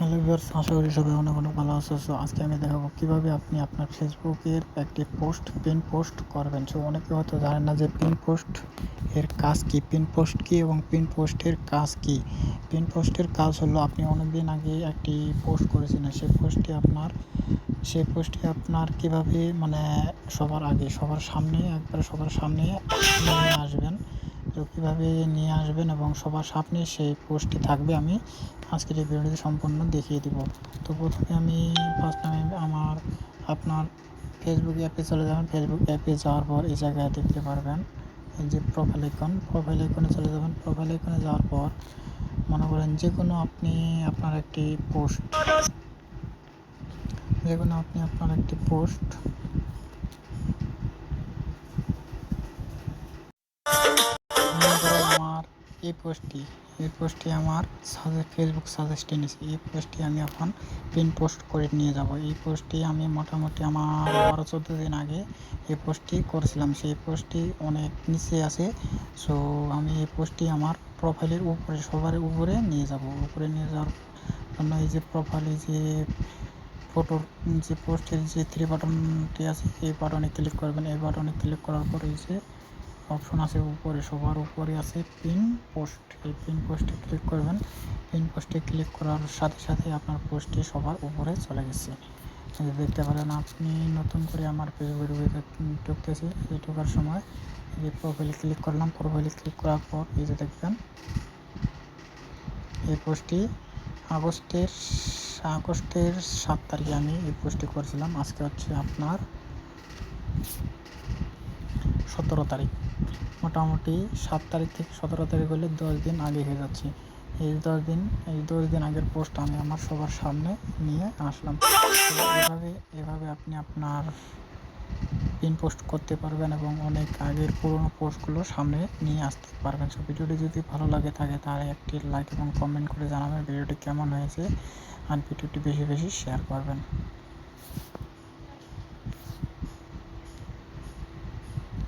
Hello viewers, আশা করি সবাই অনেক অনেক ভালো আছো। সো আজকে আমি দেখাবো কীভাবে আপনি আপনার ফেসবুকের একটি পোস্ট পিন পোস্ট করবেন। সো অনেকে হয়তো জানেন না যে পিন পোস্ট এর কাজ কি? পিন পোস্ট কি এবং পিন পোস্টের কাজ কি? পিন পোস্টের কাজ হলো আপনি অনেকদিন আগে একটি পোস্ট করেছিলেন। সেই পোস্টটি আপনার, সেই পোস্টটি আপনার কীভাবে মানে সবার আগে, সবার সামনে, একবার সবার সামনে আসবেন। তো কীভাবে নিয়ে আসবেন এবং সবার সামনে সেই পোস্টটি থাকবে, আমি আজকের এই ভিডিওটি সম্পূর্ণ দেখিয়ে দিব। তো প্রথমে আমি ফার্স্ট আমি আমার, আপনার ফেসবুক অ্যাপে চলে যাবেন। ফেসবুক অ্যাপে যাওয়ার পর এই জায়গায় দেখতে পারবেন এই যে প্রোফাইল আইকন প্রোফাইল আইকনে চলে যাবেন। প্রোফাইল আইকনে যাওয়ার পর মনে করেন যে কোনো আপনি আপনার একটি পোস্ট যে কোনো আপনি আপনার একটি পোস্ট এই পোস্টটি এই পোস্টটি আমার ফেসবুক সাজেস্ট এনেছে। এই পোস্টটি আমি এখন পিন পোস্ট করে নিয়ে যাব। এই পোস্টটি আমি মোটামুটি আমার বারো, চোদ্দ দিন আগে এই পোস্টটি করেছিলাম। সেই পোস্টটি অনেক নিচে আছে। সো আমি এই পোস্টটি আমার প্রোফাইলের উপরে, সবার উপরে নিয়ে যাব। উপরে নিয়ে যাওয়ার জন্য এই যে প্রোফাইলে যে ফটোর যে পোস্টের যে থ্রি বাটনটি আছে, এই বাটনে ক্লিক করবেন। এই বাটনে ক্লিক করার পর যে অপশন আছে উপরে, সবার উপরে আছে পিন পোস্ট এই পিন পোস্টে ক্লিক করবেন। পিন পোস্টে ক্লিক করার সাথে সাথে আপনার পোস্টটি সবার উপরে চলে গেছে। দেখতে পারেন, আপনি নতুন করে আমার ফেসবুকের ভিতরে ঢুকতেছি। এই ঢোকার সময় এই যে প্রোফাইলে ক্লিক করলাম প্রোফাইলে ক্লিক করার পর এই যে দেখবেন, এই পোস্টটি আগস্টের আগস্টের সাত তারিখে আমি এই পোস্টটি করেছিলাম। আজকে হচ্ছে আপনার সতেরো তারিখ। মোটামুটি সাত তারিখ থেকে সতেরো তারিখ হলে দশ দিন আগে হয়ে যাচ্ছে। এই দশ দিন, এই দশ দিন আগের পোস্ট আমি আমার সবার সামনে নিয়ে আসলাম। এভাবে এভাবে আপনি আপনার পিন পোস্ট করতে পারবেন এবং অনেক আগের পুরোনো পোস্টগুলো সামনে নিয়ে আসতে পারবেন। সো ভিডিওটি যদি ভালো লাগে থাকে তাহলে একটি লাইক এবং কমেন্ট করে জানাবেন ভিডিওটি কেমন হয়েছে। আর ভিডিওটি বেশি বেশি শেয়ার করবেন।